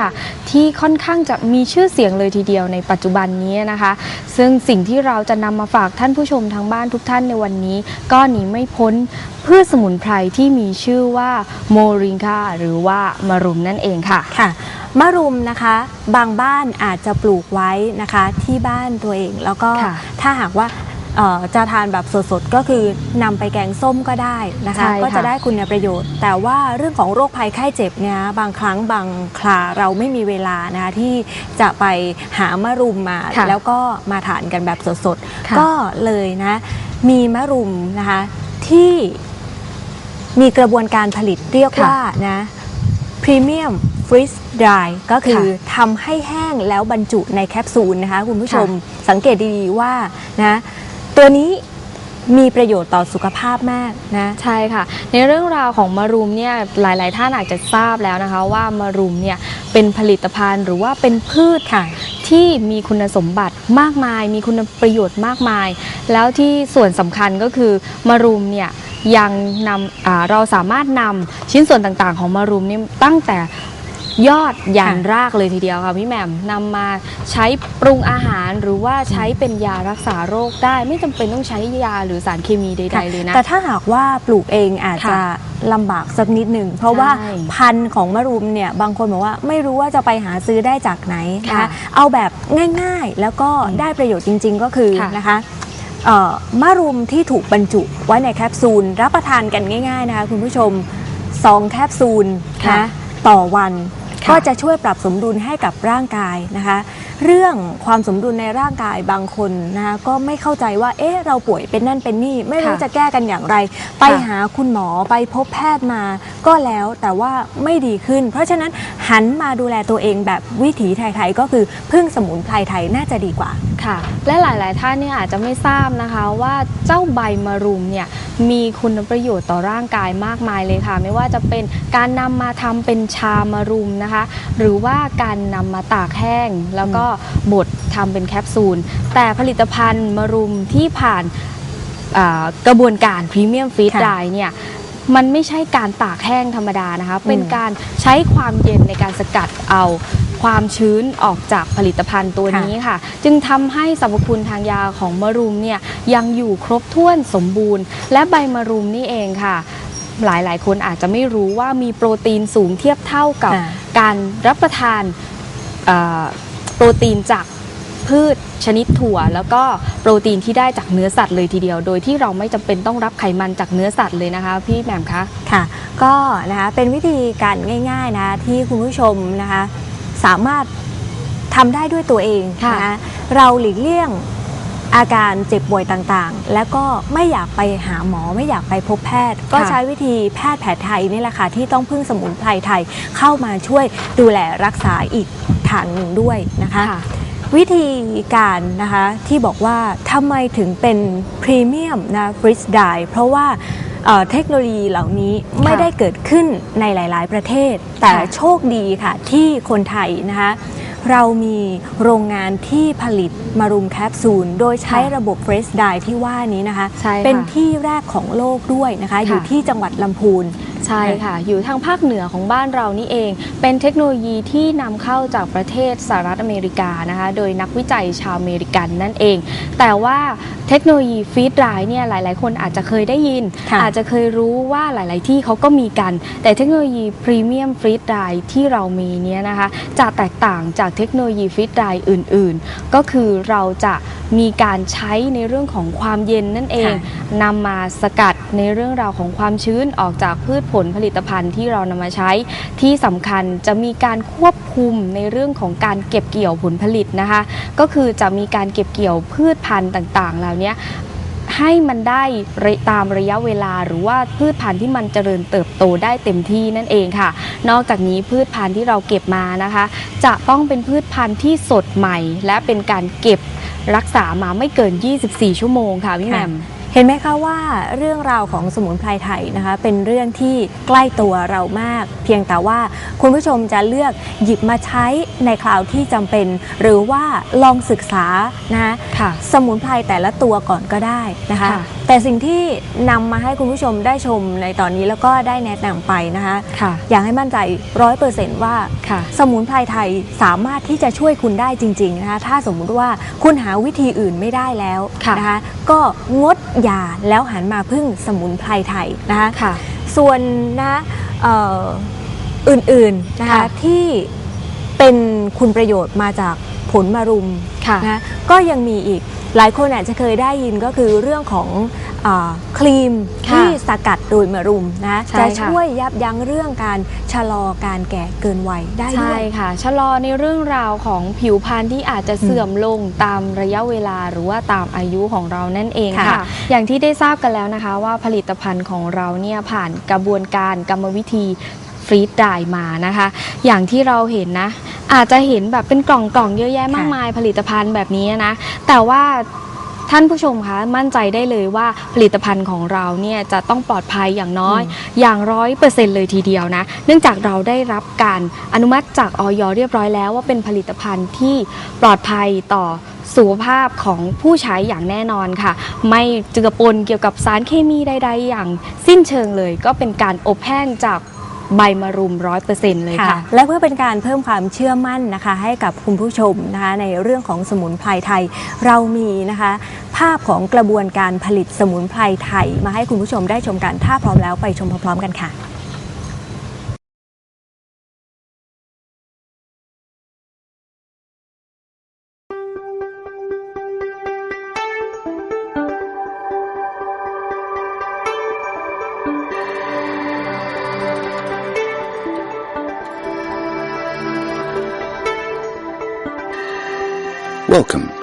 ค่ะที่ค่อนข้างจะมีชื่อเสียงเลยทีเดียวในปัจจุบันนี้นะคะ ซึ่งสิ่งที่เราจะนำมาฝากท่านผู้ชมทางบ้านทุกท่านในวันนี้ ก็หนีไม่พ้นพืชสมุนไพรที่มีชื่อว่าโมริงคาหรือว่ามารุมนั่นเองค่ะ ค่ะมะรุมนะคะบางบ้านอาจจะปลูกไว้นะคะที่บ้านตัวเองแล้วก็ค่ะ ถ้าหากว่า เอ่อจะทานแบบสดๆ ก็คือนำไปแกงส้มก็ได้นะคะ ใช่ค่ะ ก็จะได้คุณประโยชน์ แต่ว่าเรื่องของโรคภัยไข้เจ็บเนี่ยบางครั้งบางคราเราไม่มีเวลานะคะที่จะไปหามะรุมมา ค่ะแล้วก็มาทานกันแบบสดค่ะๆ ก็เลยนะมีมะรุมนะคะที่มีกระบวนการผลิตเรียกค่ะว่านะพรีเมียมฟรี z ด r y ก็คือ ค่ะ ทำให้แห้งแล้วบรรจุในแคปซูลนะคะ คุณผู้ชมสังเกตดีๆว่านะ ตัวนี้มีประโยชน์ต่อสุขภาพมากนะใช่ค่ะ ในเรื่องราวของมารุมเนี่ยหลาย ๆ ท่านอาจจะทราบแล้วนะคะ ว่ามารุมเนี่ยเป็นผลิตภัณฑ์หรือว่าเป็นพืชค่ะ ที่มีคุณสมบัติมากมาย มีคุณประโยชน์มากมาย แล้วที่ส่วนสำคัญก็คือมารุมเนี่ยยังนำเราสามารถนำชิ้นส่วนต่าง ๆ ของมารุมนี่ตั้งแต่ ยอดยันค่ะรากเลยทีเดียวค่ะพี่แหม่มนำมาใช้ปรุงอาหารหรือว่าใช้เป็นยารักษาโรคได้ ไม่จำเป็นต้องใช้ยาหรือสารเคมีใด ๆ เลยนะ แต่ถ้าหากว่าปลูกเองอาจจะค่ะลำบากสักนิดหนึ่ง เพราะว่าใช่พันธุ์ของมะรุมเนี่ยบางคนบอกว่าไม่รู้ว่าจะไปหาซื้อได้จากไหนนะค่ะคะเอาแบบง่ายๆแล้วก็ได้ประโยชน์จริง ๆ ก็คือค่ะ นะคะเอ่อมะรุมที่ถูกบรรจุไว้ในแคปซูล รับประทานกันง่าย ๆนะคะคุณผู้ชม 2 แคปซูลค่ะ นะต่อวันค่ะ ก็จะช่วยปรับสมดุลให้กับร่างกายนะคะ เรื่องความสมดุลในร่างกายบางคนนะคะก็ไม่เข้าใจว่าเอ๊ะเราป่วยเป็นนั่นเป็นนี่ ไม่รู้ค่ะจะแก้กันอย่างไร ไปหาคุณหมอไปพบแพทย์มา ก็แล้วแต่ว่าไม่ดีขึ้น เพราะฉะนั้นหันมาดูแลตัวเองแบบวิถีไทยๆก็คือพึ่งสมุนไพรไทยน่าจะดีกว่า ค่ะ และหลาย ๆ ท่านเนี่ยอาจจะไม่ทราบนะคะว่าเจ้าใบมะรุมเนี่ยมีคุณประโยชน์ต่อร่างกายมากมายเลยค่ะ ไม่ว่าจะเป็นการนำมาทำเป็นชามะรุมนะคะ หรือว่าการนำมาตากแห้งแล้วก็บดทำเป็นแคปซูล แต่ผลิตภัณฑ์มะรุมที่ผ่านอ่ากระบวนการพรีเมียมฟีดค่ะไดเนี่ยมันไม่ใช่การตากแห้งธรรมดานะคะ เป็นการใช้ความเย็นในการสกัดเอาความชื้นออกจากผลิตภัณฑ์ตัวค่ะนี้ค่ะ จึงทำให้สรรพคุณทางยาของมะรุมเนี่ยยังอยู่ครบถ้วนสมบูรณ์ และใบมะรุมนี่เองค่ะ หลายๆคนอาจจะไม่รู้ว่ามีโปรตีนสูงเทียบเท่ากับค่ะการรับประทานเอ่อ โปรตีนจากพืชชนิดถั่ว แล้วก็โปรตีนที่ได้จากเนื้อสัตว์เลยทีเดียว โดยที่เราไม่จำเป็นต้องรับไขมันจากเนื้อสัตว์เลยนะคะ พี่แหม่มคะค่ะ ก็นะคะเป็นวิธีการง่ายๆนะคะที่คุณผู้ชมนะคะสามารถทำได้ด้วยตัวเองค่ะนะคะเราหลีกเลี่ยงอาการเจ็บป่วยต่างๆ แล้วก็ไม่อยากไปหาหมอไม่อยากไปพบแพทย์ ก็ใช้วิธีแพทย์แผนไทยนี่แหละค่ะที่ต้องพึ่งสมุนไพรไทยเข้ามาช่วยดูแลรักษาอีก ทางหนึ่งด้วยนะคะค่ะวิธีการนะคะที่บอกว่าทำไมถึงเป็นพรีเมียมนะฟรีสไดเพราะว่าเอ่อเทคโนโลยีเหล่านี้ไม่ได้เกิดขึ้นในหลาย ๆ ประเทศ แต่ค่ะโชคดีค่ะที่คนไทยนะคะเรามีโรงงานที่ผลิตมารุมแคปซูล โดยใช้ค่ะระบบเฟรชไดที่ว่านี้นะคะใช่ค่ะเป็นที่แรกของโลกด้วยนะคะ อยู่ค่ะที่จังหวัดลำพูน ใช่ค่ะ อยู่ทางภาคเหนือของบ้านเรานี่เอง เป็นเทคโนโลยีที่นำเข้าจากประเทศสหรัฐอเมริกานะคะ โดยนักวิจัยชาวอเมริกันนั่นเอง แต่ว่าเทคโนโลยีฟีดไดร์เนี่ยหลาย ๆ คนอาจจะเคยได้ยินค่ะอาจจะเคยรู้ว่าหลาย ๆ ที่เขาก็มีกัน แต่เทคโนโลยีพรีเมียมฟีดไดร์ที่เรามีเนี่ยนะคะจะแตกต่างจากเทคโนโลยีฟีดไดร์อื่น ๆ ก็คือเราจะมีการใช้ในเรื่องของความเย็นนั่นเองค่ะนำมาสกัดในเรื่องราวของความชื้นออกจากพืชผผลผลิตภัณฑ์ที่เรานำมาใช้ ที่สำคัญจะมีการควบคุมในเรื่องของการเก็บเกี่ยวผลผลิตนะคะ ก็คือจะมีการเก็บเกี่ยวพืชพันธุ์ต่างๆ เหล่านี้ให้มันได้ตามระยะเวลาหรือว่าพืชพันธุ์ที่มันเจริญเติบโตได้เต็มที่นั่นเองค่ะ นอกจากนี้พืชพันธุ์ที่เราเก็บมานะคะ จะต้องเป็นพืชพันธุ์ที่สดใหม่ และเป็นการเก็บรักษามาไม่เกิน 24 ชั่วโมงค่ะพี่แหม่ม เห็นไหมคะว่าเรื่องราวของสมุนไพรไทยนะคะ เป็นเรื่องที่ใกล้ตัวเรามาก เพียงแต่ว่าคุณผู้ชมจะเลือกหยิบมาใช้ในคราวที่จำเป็น หรือว่าลองศึกษานะคะค่ะสมุนไพรแต่ละตัวก่อนก็ได้นะคะค่ะแต่สิ่งที่นำมาให้คุณผู้ชมได้ชมในตอนนี้แล้วก็ได้แนะนำไปนะคะค่ะอยากให้มั่นใจร้อยเปอร์เซนต์ว่าค่ะสมุนไพรไทยสามารถที่จะช่วยคุณได้จริงๆนะคะถ้าสมมุติว่าคุณหาวิธีอื่นไม่ได้แล้วค่ะนะคะก็งดยาแล้วหันมาพึ่งสมุนไพรไทยนะคะค่ะส่วนนะเอ่ออื่นๆนะคะค่ะที่เป็นคุณประโยชน์มาจากผลมารุมค่ะนะก็ยังมีอีก หลายคนอาจจะเคยได้ยินก็คือเรื่องของอาครีมค่ะที่สกัดโดยมะรุมนะใช่จะค่ะช่วยยับยั้งเรื่องการชะลอการแก่เกินวัยได้ด้ใช่วยค่ะ ชะลอในเรื่องราวของผิวพรรณที่อาจจะเสื่อมลงตามระยะเวลาหรือว่าตามอายุของเรานั่นเองค่ะค่ะอย่างที่ได้ทราบกันแล้วนะคะ ว่าผลิตภัณฑ์ของเราเนี่ยผ่านกระบวนการกรรมวิธีฟรีดไดร์มานะคะ อย่างที่เราเห็นนะ อาจจะเห็นแบบเป็นกล่องกล่องๆเยอะแยะมากมายผลิตภัณฑ์แบบนี้นะ แต่ว่าท่านผู้ชมคะมั่นใจได้เลยว่าผลิตภัณฑ์ของเราเนี่ยจะต้องปลอดภัยอย่างน้อย อย่างร้อยเปอร์เซ็นต์เลยทีเดียวนะ เนื่องจากเราได้รับการอนุมัติจากออยเรียบร้อยแล้วว่าเป็นผลิตภัณฑ์ที่ปลอดภัยต่อสุขภาพของผู้ใช้อย่างแน่นอนค่ะ ไม่เจือปนเกี่ยวกับสารเคมีใด ๆ อย่างสิ้นเชิงเลย ก็เป็นการอบแห้งจาก ใบมะรุมร้อยเปอร์เซ็นต์เลยค่ะค่ะ และเพื่อเป็นการเพิ่มความเชื่อมั่นนะคะ ให้กับคุณผู้ชมนะคะในเรื่องของสมุนไพรไทย เรามีนะคะ ภาพของกระบวนการผลิตสมุนไพรไทย มาให้คุณผู้ชมได้ชมกันถ้าพร้อมแล้วไปชมพร้อมๆกันค่ะ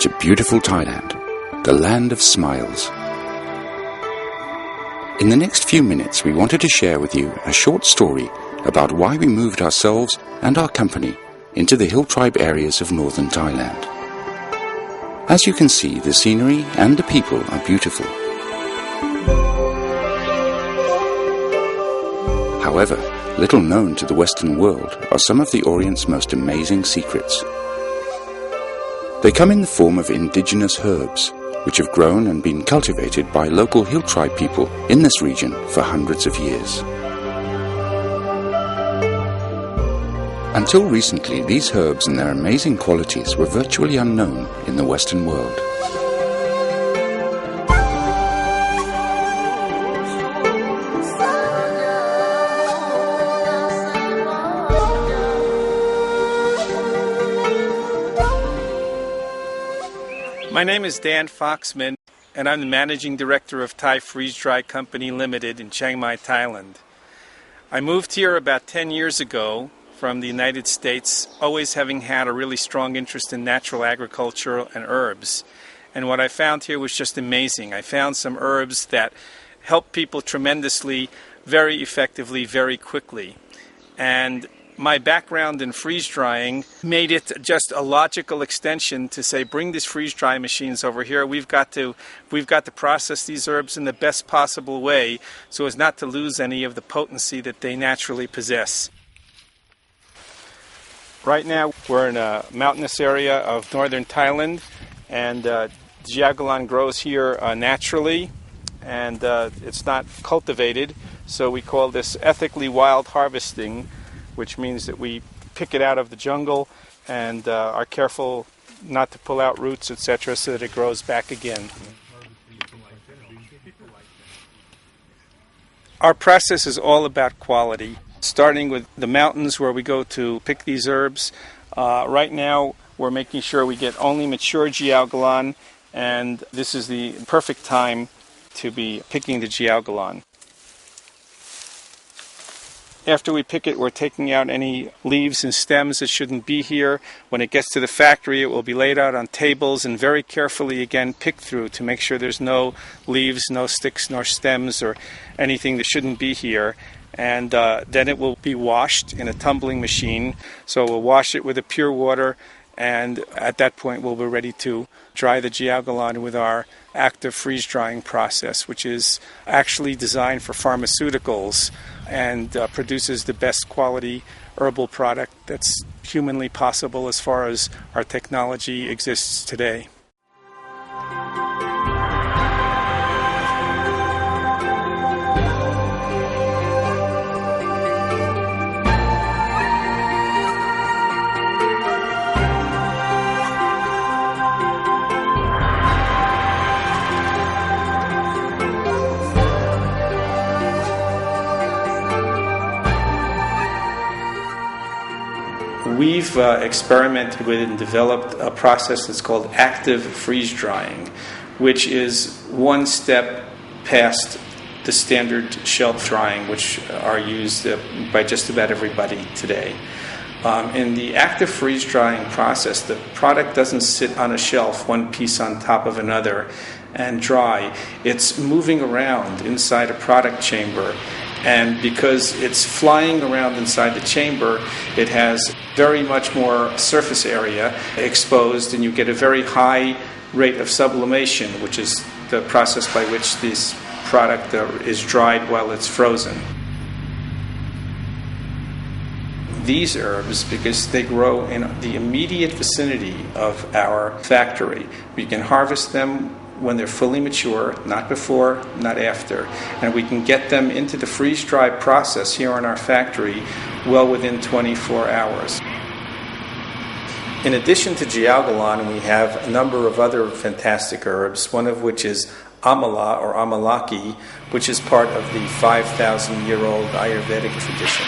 to beautiful Thailand, the land of smiles. In the next few minutes, we wanted to share with you a short story about why we moved ourselves and our company into the hill tribe areas of northern Thailand. As you can see, the scenery and the people are beautiful. However, little known to the Western world are some of the Orient's most amazing secrets. They come in the form of indigenous herbs, which have grown and been cultivated by local hill tribe people in this region for hundreds of years. Until recently, these herbs and their amazing qualities were virtually unknown in the Western world. My name is Dan Foxman, and I'm the managing director of Thai Freeze Dry Company Limited in Chiang Mai, Thailand. I moved here about 10 years ago from the United States, always having had a really strong interest in natural agriculture and herbs. And what I found here was just amazing. I found some herbs that help people tremendously, very effectively, very quickly. And my background in freeze drying made it just a logical extension to say bring these freeze dry machines over here. We've got to we've got to process these herbs in the best possible way so as not to lose any of the potency that they naturally possess. Right now we're in a mountainous area of northern thailand and uh, grows here uh, naturally and uh, it's not cultivated so we call this ethically wild harvesting which means that we pick it out of the jungle and uh, are careful not to pull out roots, etc., so that it grows back again. Our process is all about quality, starting with the mountains where we go to pick these herbs. Uh, right now, we're making sure we get only mature Giaugalan, and this is the perfect time to be picking the Giaugalan. After we pick it, we're taking out any leaves and stems that shouldn't be here. When it gets to the factory, it will be laid out on tables and very carefully again picked through to make sure there's no leaves, no sticks, nor stems, or anything that shouldn't be here. And uh, then it will be washed in a tumbling machine. So we'll wash it with a pure water And at that point, we'll be ready to dry the Giagalon with our active freeze drying process, which is actually designed for pharmaceuticals and uh, produces the best quality herbal product that's humanly possible as far as our technology exists today. We've uh, experimented with and developed a process that's called active freeze drying, which is one step past the standard shelf drying, which are used uh, by just about everybody today. Um, in the active freeze drying process, the product doesn't sit on a shelf, one piece on top of another, and dry. It's moving around inside a product chamber. And because it's flying around inside the chamber, it has very much more surface area exposed, and you get a very high rate of sublimation, which is the process by which this product uh, is dried while it's frozen. These herbs, because they grow in the immediate vicinity of our factory, we can harvest them when they're fully mature, not before, not after. And we can get them into the freeze dry process here in our factory well within 24 hours. In addition to Giagalon, we have a number of other fantastic herbs, one of which is Amala or Amalaki, which is part of the 5,000 year old Ayurvedic tradition.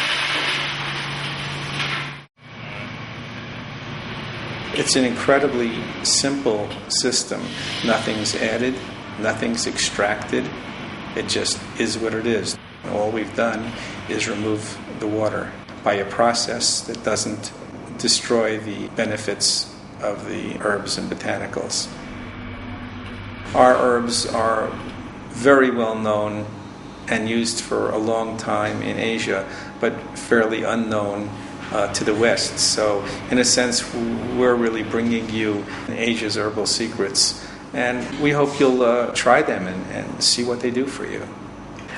It's an incredibly simple system. Nothing's added, nothing's extracted. It just is what it is. All we've done is remove the water by a process that doesn't destroy the benefits of the herbs and botanicals. Our herbs are very well known and used for a long time in Asia, but fairly unknown uh, to the West. So, in a sense, we're really bringing you Asia's herbal secrets, and we hope you'll uh, try them and, and see what they do for you.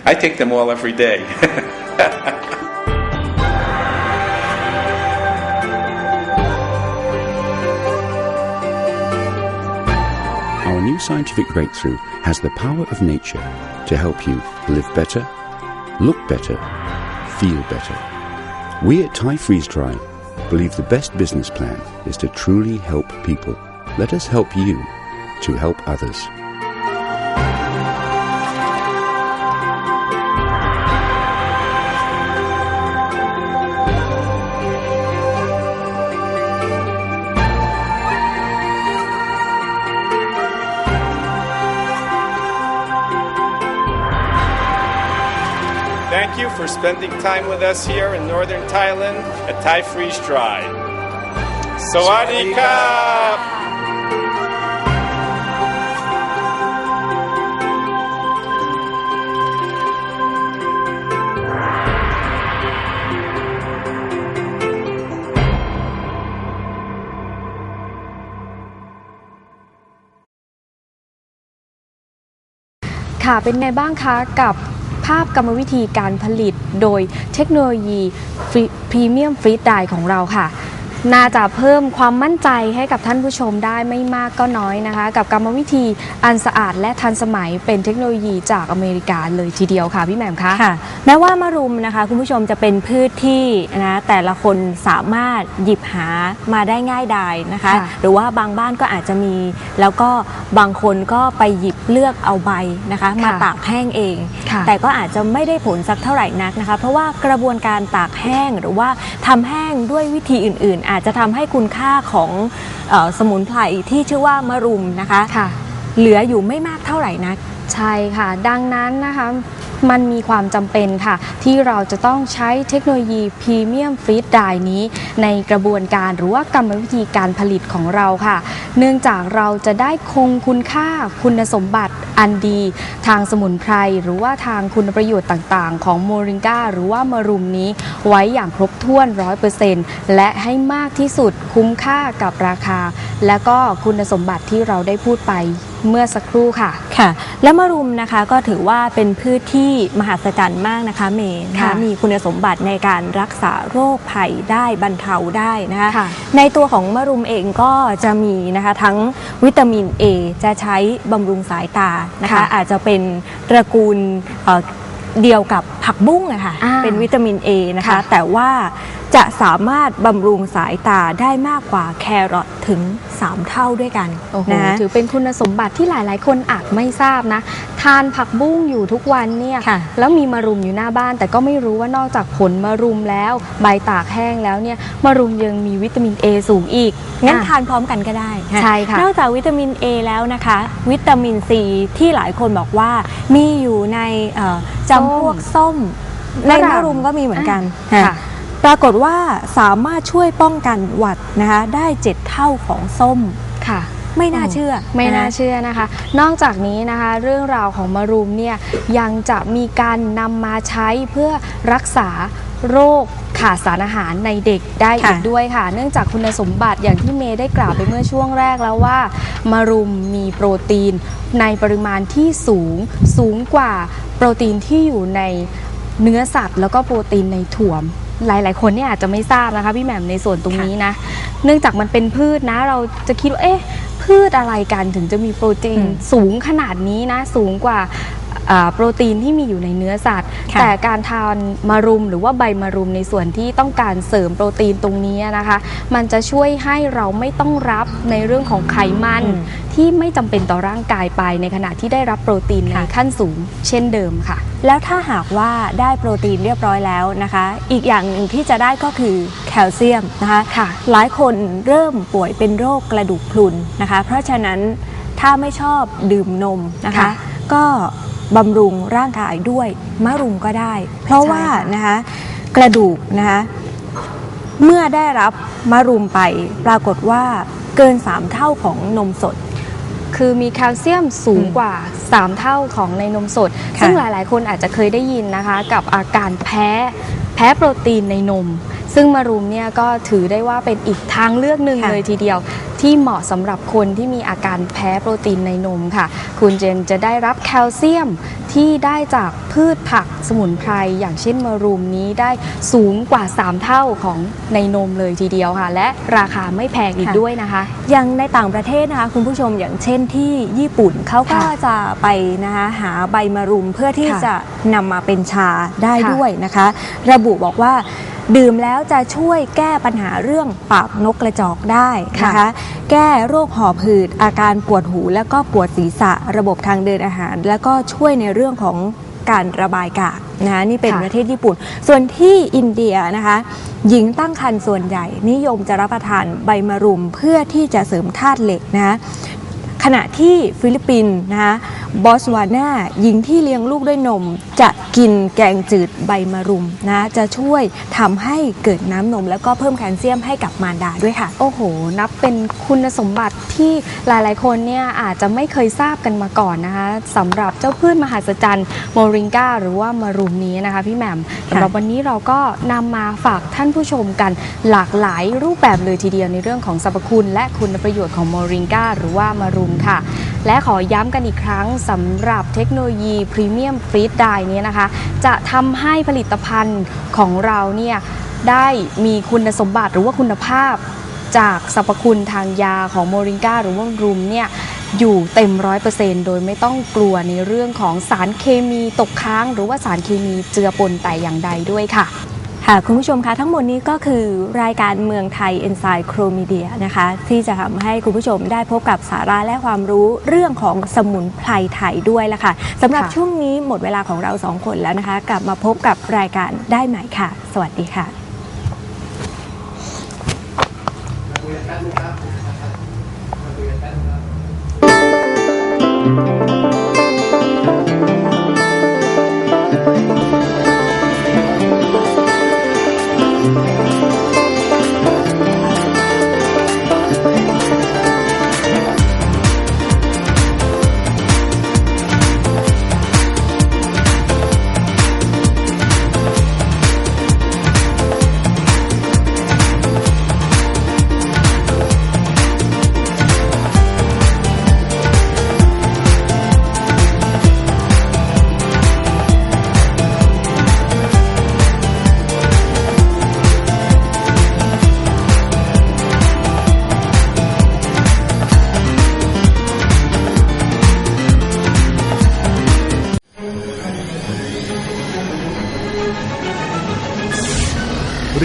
I take them all every day. Our new scientific breakthrough has the power of nature to help you live better, look better, feel better. We at Thai Freeze Dry believe the best business plan is to truly help people. Let us help you to help others. Thank you for spending time with us here in northern Thailand at Thai Freeze Dry. Sawadee Kap! ภาพกรรมวิธีการผลิตโดยเทคโนโลยีพรีเมียมฟรีดไดของเราค่ะ น่าจะเพิ่มความมั่นใจให้กับท่านผู้ชมได้ไม่มากก็น้อยนะคะ กับกรรมวิธีอันสะอาดและทันสมัยเป็นเทคโนโลยีจากอเมริกาเลยทีเดียวค่ะพี่แหม่มคะค่ะแม้ว่ามะรุมนะคะคุณผู้ชมจะเป็นพืชที่นะแต่ละคนสามารถหยิบหามาได้ง่ายดายนะคะค่ะหรือว่าบางบ้านก็อาจจะมี แล้วก็บางคนก็ไปหยิบเลือกเอาใบนะคะมาตากแห้งเองค่ะแต่ก็อาจจะไม่ได้ผลสักเท่าไหร่นักนะคะ เพราะว่ากระบวนการตากแห้งหรือว่าทำแห้งด้วยวิธีอื่น ๆอาจจะทำให้คุณค่าของเออสมุนไพรที่ชื่อว่ามะรุมนะคะ ค่ะ เหลืออยู่ไม่มากเท่าไหร่นัก ใช่ค่ะ ดังนั้นนะคะ มันมีความจำเป็นค่ะ ที่เราจะต้องใช้เทคโนโลยีพรีเมียมฟรีดไดนี้ ในกระบวนการหรือว่ากรรมวิธีการผลิตของเราค่ะ เนื่องจากเราจะได้คงคุณค่าคุณสมบัติอันดี ทางสมุนไพรหรือว่าทางคุณประโยชน์ต่างๆ ของโมริงกาหรือว่ามารุมนี้ ไว้อย่างครบถ้วน 100%และให้มากที่สุดคุ้มค่ากับราคา และก็คุณสมบัติที่เราได้พูดไป เมื่อสักครู่ค่ะ ค่ะ และมะรุมนะคะก็ถือว่าเป็นพืชที่มหัศจรรย์มากนะคะเมย์นะคะค่ะมีคุณสมบัติในการรักษาโรคภัยได้บรรเทาได้นะคะค่ะในตัวของมะรุมเองก็จะมีนะคะทั้งวิตามิน A จะใช้บำรุงสายตานะคะค่ะอาจจะเป็นตระกูลเอ่อเดียวกับผักบุ้งอะค่ะอ่าเป็นวิตามิน A นะคะค่ะแต่ว่าจะสามารถบำรุงสายตาได้มากกว่าแครอทถึง 3 เท่าด้วยกันโอ้โหนะถือเป็นคุณสมบัติที่หลายๆ คนอาจไม่ทราบนะ ทานผักบุ้งอยู่ทุกวันเนี่ยค่ะแล้วมีมะรุมอยู่หน้าบ้าน แต่ก็ไม่รู้ว่านอกจากผลมะรุมแล้ว ใบตากแห้งแล้วเนี่ยมะรุมยังมีวิตามิน A สูงอีกงั้นอะทานพร้อมกันก็ได้ใช่ค่ะนอกจากวิตามิน A แล้วนะคะ วิตามิน C ที่หลายคนบอกว่ามีอยู่ในเอ่อจำพวกส้มในฝรั่มะงรุมก็มีเหมือนกันอะค่ะค่ะ ปรากฏว่าสามารถช่วยป้องกันหวัดนะคะได้7เท่าของส้มค่ะ ไม่น่าเชื่อ ไม่น่าะคะเชื่อนะคะ นอกจากนี้นะคะ เรื่องราวของมะรุมเนี่ยยังจะมีการนำมาใช้เพื่อรักษาโรคขาดสารอาหารในเด็กได้อีกค่ะด้วยค่ะ เนื่องจากคุณสมบัติอย่างที่เมย์ได้กล่าวไปเมื่อช่วงแรกแล้วว่ามะรุมมีโปรตีนในปริมาณที่สูงสูงกว่าโปรตีนที่อยู่ในเนื้อสัตว์ แล้วก็โปรตีนในถั่ว หลาย ๆ คนเนี่ยอาจจะไม่ทราบนะคะพี่แหม่มในส่วนตรงนี้นะ เนื่องจากมันเป็นพืชนะ เราจะคิดว่าเอ๊ะพืชอะไรกันถึงจะมีโปรตีนอืมสูงขนาดนี้นะ สูงกว่าอ่า โปรตีนที่มีอยู่ในเนื้อสัตว์ค่ะแต่การทานมารุมหรือว่าใบมารุมในส่วนที่ต้องการเสริมโปรตีนตรงนี้นะคะ มันจะช่วยให้เราไม่ต้องรับในเรื่องของไขมันอืมที่ไม่จำเป็นต่อร่างกายไปในขณะที่ได้รับโปรตีนในค่ะขั้นสูง เช่นเดิมค่ะ แล้วถ้าหากว่าได้โปรตีนเรียบร้อยแล้วนะคะ อีกอย่างหนึ่งที่จะได้ก็คือแคลเซียมนะคะค่ะหลายคนเริ่มป่วยเป็นโรคกระดูกพรุนนะคะ เพราะฉะนั้นถ้าไม่ชอบดื่มนมนะคะค่ะก็ บำรุงร่างกายด้วยมะรุมก็ได้ เพราะใช่ว่าค่ะนะคะกระดูกนะคะเมื่อได้รับมะรุมไปปรากฏว่าเกิน 3 เท่าของนมสดคือมีแคลเซียมสูงอืมกว่า 3 เท่าของในนมสดค่ะซึ่งหลาย ๆ คนอาจจะเคยได้ยินนะคะ กับอาการแพ้แพ้โปรตีนในนม ซึ่งมารุมเนี่ยก็ถือได้ว่าเป็นอีกทางเลือกหนึ่งค่ะเลยทีเดียว ที่เหมาะสำหรับคนที่มีอาการแพ้โปรตีนในนมค่ะ คุณเจนจะได้รับแคลเซียมที่ได้จากพืชผักสมุนไพรอย่างเช่นมารุมนี้ได้สูงกว่า 3 เท่าของในนมเลยทีเดียวค่ะ และราคาไม่แพงอีกค่ะด้วยนะคะอย่างในต่างประเทศนะคะคุณผู้ชมอย่างเช่นที่ญี่ปุ่นเขาก็ค่ะจะไปนะคะหาใบมะรุมเพื่อที่ค่ะจะนำมาเป็นชาได้ค่ะด้วยนะคะ ระบุบอกว่า ดื่มแล้วจะช่วยแก้ปัญหาเรื่องปากนกกระจอกได้นะคะค่ะแก้โรคหอบหืด อาการปวดหูและก็ปวดศีรษะ ระบบทางเดินอาหาร แล้วก็ช่วยในเรื่องของการระบายกากนะคะนี่เป็นค่ะประเทศญี่ปุ่น ส่วนที่อินเดียนะคะ หญิงตั้งครรภ์ส่วนใหญ่ นิยมจะรับประทานใบมะรุมเพื่อที่จะเสริมธาตุเหล็กนะคะขณะที่ฟิลิปปินส์นะคะ บอสวานาหญิงที่เลี้ยงลูกด้วยนม จะกินแกงจืดใบมะรุมนะ จะช่วยทำให้เกิดน้ำนม แล้วก็เพิ่มแคลเซียมให้กับมารดาด้วยค่ะ โอ้โห นับเป็นคุณสมบัติที่หลายๆ คนเนี่ยอาจจะไม่เคยทราบกันมาก่อนนะคะสำหรับเจ้าพืชมหัศจรรย์โมริงกาหรือว่ามารุมนี้นะคะพี่แหม่มสำหรับวันนี้เราก็นำมาฝากท่านผู้ชมกันหลากหลายรูปแบบเลยทีเดียวในเรื่องของสรรพคุณ และคุณประโยชน์ของโมริงกาหรือว่ามารุมค่ะ และขอย้ำกันอีกครั้งสำหรับเทคโนโลยีพรีเมียมฟรีดไดนี้นะคะ จะทำให้ผลิตภัณฑ์ของเราเนี่ยได้มีคุณสมบัติหรือว่าคุณภาพจากสรรพคุณทางยาของโมริงกาหรือว่ารุมเนี่ยอยู่เต็มร้อยเปอร์เซ็นโดยไม่ต้องกลัวในเรื่องของสารเคมีตกค้าง หรือว่าสารเคมีเจือปนแต่อย่างใดด้วยค่ะ ค่ะคุณผู้ชมคะทั้งหมดนี้ก็คือรายการเมืองไทย e n c y c l o m e d i a นะคะที่จะทำให้คุณผู้ชมได้พบกับสาระและความรู้เรื่องของสมุนไพรไทยด้วยละค่ะสำหรับค่ะช่วงนี้หมดเวลาของเราสองคนแล้วนะคะ กลับมาพบกับรายการได้ใหม่ค่ะ สวัสดีค่ะ「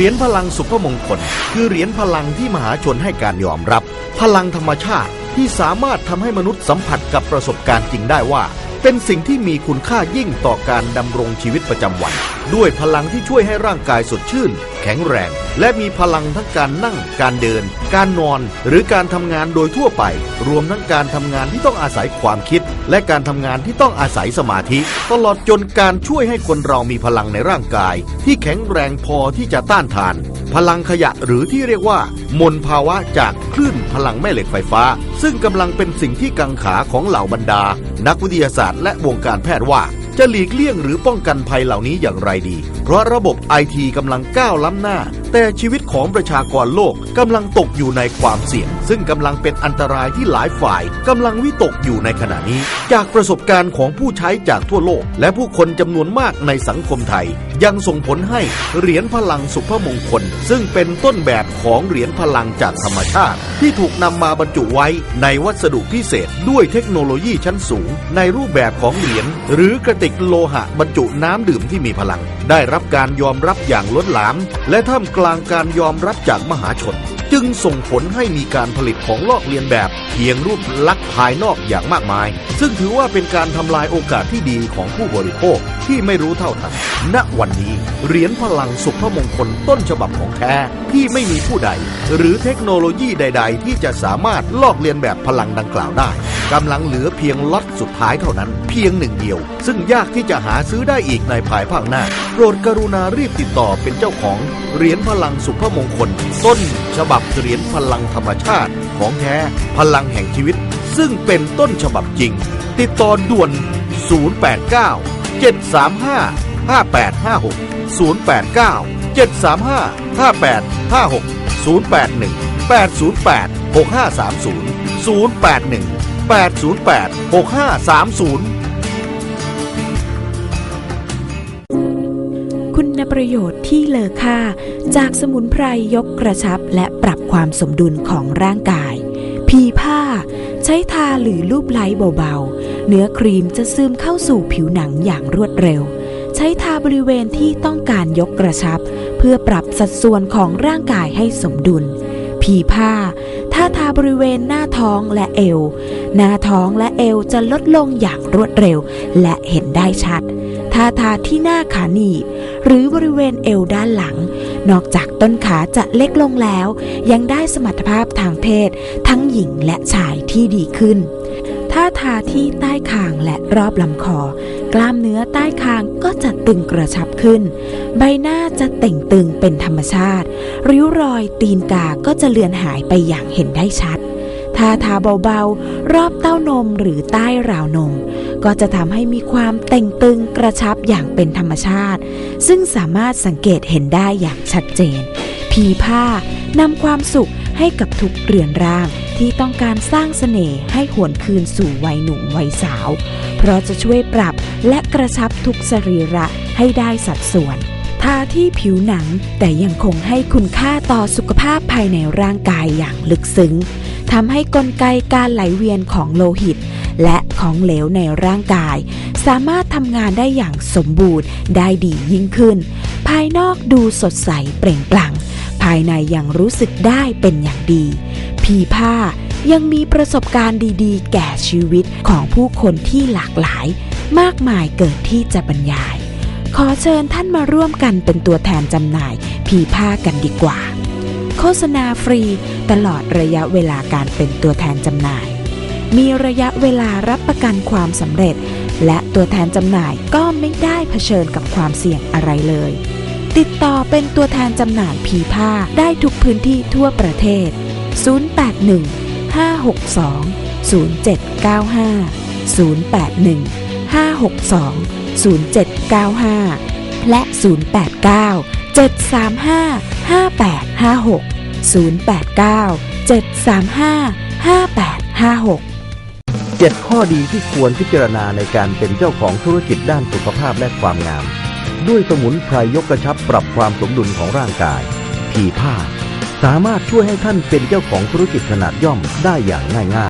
รียญพลังสุภมงคล คือเหรียญพลังที่มหาชนให้การยอมรับ พลังธรรมชาติที่สามารถทำให้มนุษย์สัมผัสกับประสบการณ์จริงได้ว่า เป็นสิ่งที่มีคุณค่ายิ่งต่อการดำรงชีวิตประจำวัน ด้วยพลังที่ช่วยให้ร่างกายสดชื่น แข็งแรง และมีพลังทั้งการนั่ง การเดิน การนอน หรือการทำงานโดยทั่วไป รวมทั้งการทำงานที่ต้องอาศัยความคิด และการทำงานที่ต้องอาศัยสมาธิ ตลอดจนการช่วยให้คนเรามีพลังในร่างกาย ที่แข็งแรงพอที่จะต้านทาน พลังขยะหรือที่เรียกว่า มลภาวะจากคลื่นพลังแม่เหล็กไฟฟ้า ซึ่งกำลังเป็นสิ่งที่กังขาของเหล่าบรรดา นักวิทยาศาสตร์และวงการแพทย์ว่า จะหลีกเลี่ยงหรือป้องกันภัยเหล่านี้อย่างไรดีเพราะระบบไอทีกำลังก้าวล้ำหน้า แต่ชีวิตของประชากรโลกกำลังตกอยู่ในความเสี่ยง ซึ่งกำลังเป็นอันตรายที่หลายฝ่ายกำลังวิตกอยู่ในขณะนี้ จากประสบการณ์ของผู้ใช้จากทั่วโลก และผู้คนจำนวนมากในสังคมไทย ยังส่งผลให้เหรียญพลังสุภมงคล ซึ่งเป็นต้นแบบของเหรียญพลังจากธรรมชาติ ที่ถูกนำมาบรรจุไว้ในวัสดุพิเศษ ด้วยเทคโนโลยีชั้นสูง ในรูปแบบของเหรียญหรือกระติกโลหะบรรจุน้ำดื่มที่มีพลังได้รับการยอมรับอย่างล้นหลาม และท่ามกลางการยอมรับจากมหาชน จึงส่งผลให้มีการผลิตของลอกเลียนแบบเพียงรูปลักษณ์ภายนอกอย่างมากมาย ซึ่งถือว่าเป็นการทำลายโอกาสที่ดีของผู้บริโภคที่ไม่รู้เท่าทัน ณ วันนี้เหรียญพลังสุภมงคลต้นฉบับของแท้ที่ไม่มีผู้ใด หรือเทคโนโลยีใด ๆ ที่จะสามารถลอกเลียนแบบพลังดังกล่าวได้กำลังเหลือเพียงล็อตสุดท้ายเท่านั้น เพียงหนึ่งเดียว ซึ่งยากที่จะหาซื้อได้อีกในภายภาคหน้า โปรดกรุณารีบติดต่อเป็นเจ้าของเหรียญพลังสุภมงคล ต้นฉบับเหรียญพลังธรรมชาติของแท้พลังแห่งชีวิต ซึ่งเป็นต้นฉบับจริง ติดต่อด่วน 089 735 5856 089 735 5856 081 808 6530 081 808 6530 คุณประโยชน์ที่เลอค่า จากสมุนไพรยกกระชับและ ความสมดุลของร่างกายพีผ้า ใช้ทาหรือลูบไล้เบาๆ เนื้อครีมจะซึมเข้าสู่ผิวหนังอย่างรวดเร็ว ใช้ทาบริเวณที่ต้องการยกกระชับ เพื่อปรับสัดส่วนของร่างกายให้สมดุล ผีผ้า ถ้าทาบริเวณหน้าท้องและเอว หน้าท้องและเอวจะลดลงอย่างรวดเร็ว และเห็นได้ชัดถ้าทาที่หน้าขาหนีบ หรือบริเวณเอวด้านหลัง นอกจากต้นขาจะเล็กลงแล้ว ยังได้สมรรถภาพทางเพศ ทั้งหญิงและชายที่ดีขึ้นถ้าทาที่ใต้คางและรอบลำคอ กล้ามเนื้อใต้คางก็จะตึงกระชับขึ้น ใบหน้าจะเต่งตึงเป็นธรรมชาติ ริ้วรอยตีนกาก็จะเลือนหายไปอย่างเห็นได้ชัด ถ้าทาเบาๆ รอบเต้านมหรือใต้ราวนม ก็จะทำให้มีความเต่งตึงกระชับอย่างเป็นธรรมชาติ ซึ่งสามารถสังเกตเห็นได้อย่างชัดเจน ผีผ้านำความสุขให้กับทุกเรือนร่างที่ต้องการสร้างเสน่ห์ให้หวนคืนสู่วัยหนุ่มวัยสาว เพราะจะช่วยปรับและกระชับทุกสรีระให้ได้สัดส่วน ทาที่ผิวหนังแต่ยังคงให้คุณค่าต่อสุขภาพภายในร่างกายอย่างลึกซึ้ง ทำให้กลไกการไหลเวียนของโลหิต และของเหลวในร่างกาย สามารถทำงานได้อย่างสมบูรณ์ได้ดียิ่งขึ้น ภายนอกดูสดใสเปล่งปลั่ง ภายในยังรู้สึกได้เป็นอย่างดีผีผ้ายังมีประสบการณ์ดีๆ แก่ชีวิตของผู้คนที่หลากหลาย มากมายเกิดที่จะบรรยาย ขอเชิญท่านมาร่วมกันเป็นตัวแทนจำหน่าย ผีผ้ากันดีกว่า โฆษณาฟรี ตลอดระยะเวลาการเป็นตัวแทนจำหน่าย มีระยะเวลารับประกันความสำเร็จ และตัวแทนจำหน่ายก็ไม่ได้เผชิญกับความเสี่ยงอะไรเลย ติดต่อเป็นตัวแทนจำหน่ายผีผ้าได้ทุกพื้นที่ทั่วประเทศ 081 562 0795 081 562 0795 และ 089 735 5856 089 735 5856เจ็ดข้อดีที่ควรพิจารณาในการเป็นเจ้าของธุรกิจด้านสุขภาพและความงาม ด้วยสมุนไพรยกกระชับปรับความสมดุลของร่างกายผีผ้าสามารถช่วยให้ท่านเป็นเจ้าของธุรกิจขนาดย่อมได้อย่างง่ายๆ